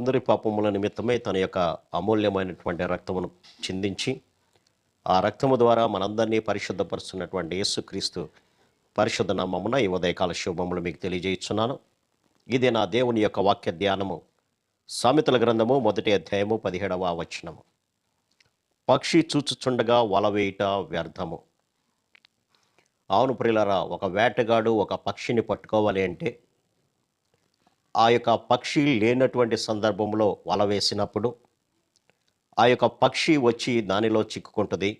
మనందరి పాపముల నిమిత్తమై తన యొక్క అమూల్యమైనటువంటి రక్తమును చిందించి ఆ రక్తము ద్వారా మనందరినీ పరిశుద్ధపరుస్తున్నటువంటి యేసుక్రీస్తు పరిశుద్ధ నామమున ఈ ఉదయకాల శుభములు మీకు తెలియజేస్తున్నాను. ఇది నా దేవుని యొక్క వాక్య ధ్యానము. సామెతల గ్రంథము మొదటి అధ్యాయము పదిహేడవ వచనము. పక్షి చూచుచుండగా వల వేయుట వ్యర్థము. అవును ప్రిలరా ఒక వేటగాడు ఒక పక్షిని పట్టుకోవాలి అంటే ఆ యొక్క పక్షి లేనటువంటి సందర్భంలో వల వేసినప్పుడు ఆ యొక్క పక్షి వచ్చి దానిలో చిక్కుకుంటుంది.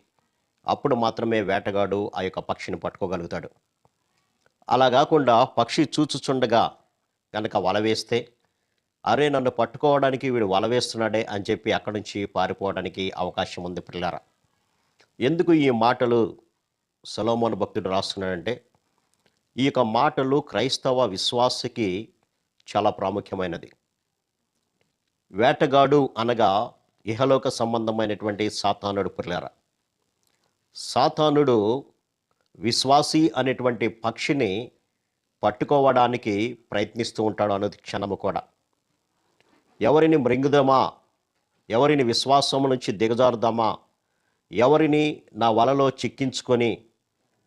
అప్పుడు మాత్రమే వేటగాడు ఆ యొక్క పక్షిని పట్టుకోగలుగుతాడు. అలా కాకుండా పక్షి చూచుచుండగా కనుక వల వేస్తే అరే నన్ను పట్టుకోవడానికి వీడు వల వేస్తున్నాడే అని చెప్పి అక్కడి నుంచి పారిపోవడానికి అవకాశం ఉంది పిల్లరా ఎందుకు ఈ మాటలు సొలోమోన్ భక్తుడు రాస్తున్నాడంటే ఈ యొక్క మాటలు క్రైస్తవ విశ్వాసకి చాలా ప్రాముఖ్యమైనది. వేటగాడు అనగా ఇహలోక సంబంధమైనటువంటి సాతానుడు పిల్లర. సాతానుడు విశ్వాసి అనేటువంటి పక్షిని పట్టుకోవడానికి ప్రయత్నిస్తూ ఉంటాడు అన్నది క్షణము కూడా. ఎవరిని మృంగుదమా ఎవరిని విశ్వాసం నుంచి దిగజారుదామా ఎవరిని నా వలలో చిక్కించుకొని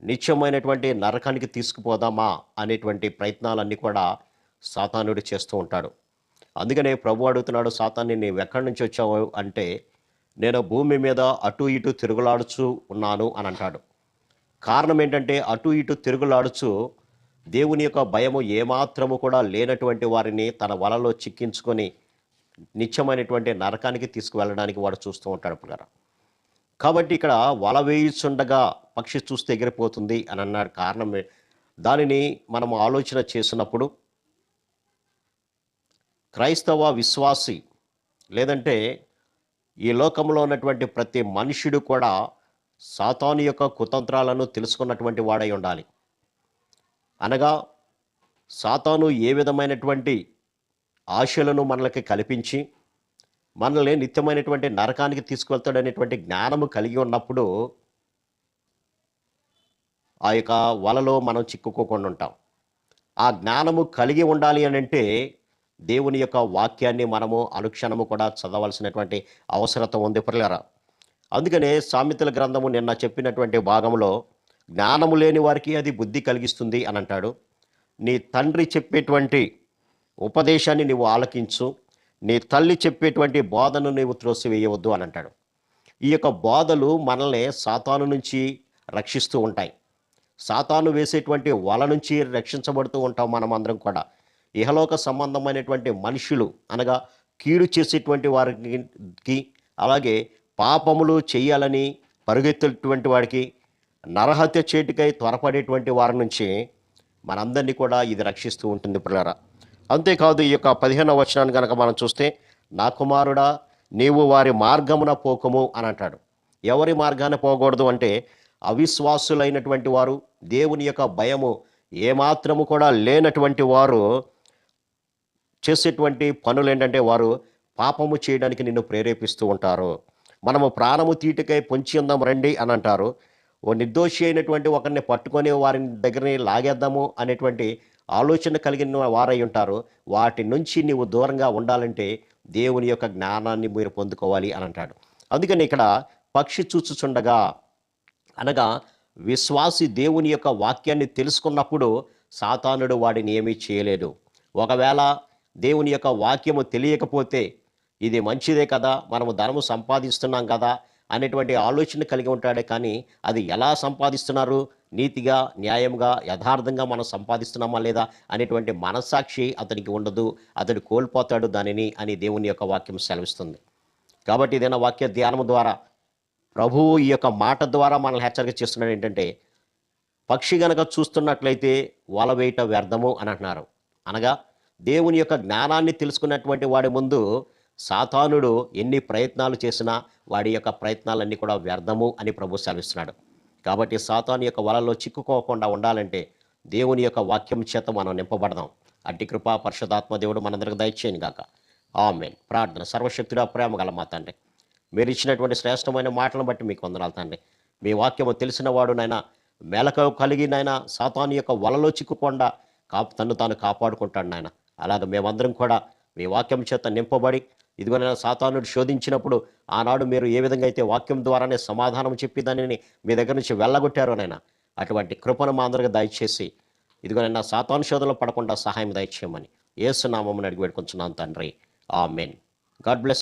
నిత్యమైనటువంటి నరకానికి తీసుకుపోదామా అనేటువంటి ప్రయత్నాలన్నీ కూడా సాతానుడు చేస్తూ ఉంటాడు. అందుకనే ప్రభు అడుగుతున్నాడు సాతాన్ని నీవు ఎక్కడి నుంచి వచ్చావు? అంటే నేను భూమి మీద అటు ఇటు తిరుగులాడుచు ఉన్నాను అని అంటాడు. కారణం ఏంటంటే అటు ఇటు తిరుగులాడుచు దేవుని యొక్క భయము ఏమాత్రము కూడా లేనటువంటి వారిని తన వలలో చిక్కించుకొని నిత్యమైనటువంటి నరకానికి తీసుకువెళ్ళడానికి వాడు చూస్తూ ఉంటాడు పిల్లరా కాబట్టి ఇక్కడ వల వేయుచుండగా పక్షి చూస్తే ఎగిరిపోతుంది అని అన్నాడు. కారణం దానిని మనం ఆలోచన చేసినప్పుడు క్రైస్తవ విశ్వాసి లేదంటే ఈ లోకంలో ఉన్నటువంటి ప్రతి మనుష్యుడు కూడా సాతాను యొక్క కుతంత్రాలను తెలుసుకున్నటువంటి వాడై ఉండాలి. అనగా సాతాను ఏ విధమైనటువంటి ఆశలను మనలకి కల్పించి మనల్ని నిత్యమైనటువంటి నరకానికి తీసుకువెళ్తాడనేటువంటి జ్ఞానము కలిగి ఉన్నప్పుడు ఆ యొక్క వలలో మనం చిక్కుకోకుండా ఉంటాం. ఆ జ్ఞానము కలిగి ఉండాలి అని అంటే దేవుని యొక్క వాక్యాన్ని మనము అనుక్షణము కూడా చదవలసినటువంటి అవసరత ఉంది పిల్లరా అందుకనే సామెతల గ్రంథము నిన్న చెప్పినటువంటి భాగంలో జ్ఞానము లేని వారికి అది బుద్ధి కలిగిస్తుంది అని అంటాడు. నీ తండ్రి చెప్పేటువంటి ఉపదేశాన్ని నీవు ఆలకించు నీ తల్లి చెప్పేటువంటి బోధను నీవు త్రోసివేయవద్దు అని అంటాడు. ఈ యొక్క బోధలు మనల్ని సాతాను నుంచి రక్షిస్తూ ఉంటాయి. సాతాను వేసేటువంటి వల నుంచి రక్షించబడుతూ ఉంటాం మనం అందరం కూడా. ఇహలోక సంబంధమైనటువంటి మనుషులు అనగా కీడు చేసేటువంటి వారికి అలాగే పాపములు చేయాలని పరుగెత్తేటువంటి వాడికి నరహత్య చేటికై త్వరపడేటువంటి వారి నుంచి మనందరినీ కూడా ఇది రక్షిస్తూ ఉంటుంది పిల్లరా. అంతేకాదు ఈ యొక్క పదిహేనవ వచనాన్ని కనుక మనం చూస్తే నా కుమారుడా నీవు వారి మార్గమున పోకము అని అంటాడు. ఎవరి మార్గాన పోకూడదు అంటే అవిశ్వాసులైనటువంటి వారు దేవుని యొక్క భయము ఏమాత్రము కూడా లేనటువంటి వారు చేసేటువంటి పనులు ఏంటంటే వారు పాపము చేయడానికి నిన్ను ప్రేరేపిస్తూ ఉంటారు. మనము ప్రాణము తీటికై పొంచి ఉందాం రండి అని అంటారు. ఓ నిర్దోషి అయినటువంటి ఒకరిని పట్టుకొని వారిని దగ్గరని లాగేద్దాము అనేటువంటి ఆలోచన కలిగిన వారై ఉంటారు. వాటి నుంచి నీవు దూరంగా ఉండాలంటే దేవుని యొక్క జ్ఞానాన్ని మీరు పొందుకోవాలి అని అంటాడు. అందుకని ఇక్కడ పక్షి చూచుచుండగా అనగా విశ్వాసి దేవుని యొక్క వాక్యాన్ని తెలుసుకున్నప్పుడు సాతానుడు వాడిని ఏమీ చేయలేదు. ఒకవేళ దేవుని యొక్క వాక్యము తెలియకపోతే ఇది మంచిదే కదా? మనము ధనము సంపాదిస్తున్నాం కదా? అనేటువంటి ఆలోచన కలిగి ఉంటాడే కానీ అది ఎలా సంపాదిస్తున్నారు? నీతిగా న్యాయంగా యథార్థంగా మనం సంపాదిస్తున్నామా లేదా? అనేటువంటి మనస్సాక్షి అతనికి ఉండదు. అతడు కోల్పోతాడు దానిని అని దేవుని యొక్క వాక్యం సెలవిస్తుంది. కాబట్టి ఇదైనా వాక్య ధ్యానం ద్వారా ప్రభువు ఈ యొక్క మాట ద్వారా మనల్ని హెచ్చరిక చేస్తున్నాడు ఏంటంటే పక్షి గనక చూస్తున్నట్లయితే వల వేయట వ్యర్థము అని అంటున్నారు. అనగా దేవుని యొక్క జ్ఞానాన్ని తెలుసుకున్నటువంటి వాడి ముందు సాతానుడు ఎన్ని ప్రయత్నాలు చేసినా వాడి యొక్క ప్రయత్నాలన్నీ కూడా వ్యర్థము అని ప్రభు సెలవిస్తున్నాడు. కాబట్టి సాతాను యొక్క వలలో చిక్కుకోకుండా ఉండాలంటే దేవుని యొక్క వాక్యం చేత మనం నింపబడదాం. అట్టి కృపా పరిశుధాత్మ దేవుడు మనందరికి దయచేయను గాక. ఆమెన్. ప్రార్థన సర్వశక్తుడా ప్రేమ గల మా తండ్రి. మీరు ఇచ్చినటువంటి శ్రేష్టమైన మాటలను బట్టి మీకు వందనాలు తండ్రి. మీ వాక్యము తెలిసిన వాడు నైనా మేలక కలిగి నాయన సాతాను యొక్క వలలో చిక్కుకుండా కాపు తను తాను కాపాడుకుంటాడు నాయన. అలాగే మేమందరం కూడా మీ వాక్యం చేత నింపబడి ఇదిగోనైనా సాతానుడు శోధించినప్పుడు ఆనాడు మీరు ఏ విధంగా అయితే వాక్యం ద్వారానే సమాధానం చెప్పి దానిని మీ దగ్గర నుంచి వెళ్ళగొట్టారో నైనా అటువంటి కృపను మా అందరికి దయచేసి ఇదిగోనైనా సాతాను శోధనలో పడకుండా సహాయం దయచేయమని ఏసునామని అడిగి పెట్టుకుంటున్నాను తండ్రి. ఆ మెన్ గాడ్ బ్లెస్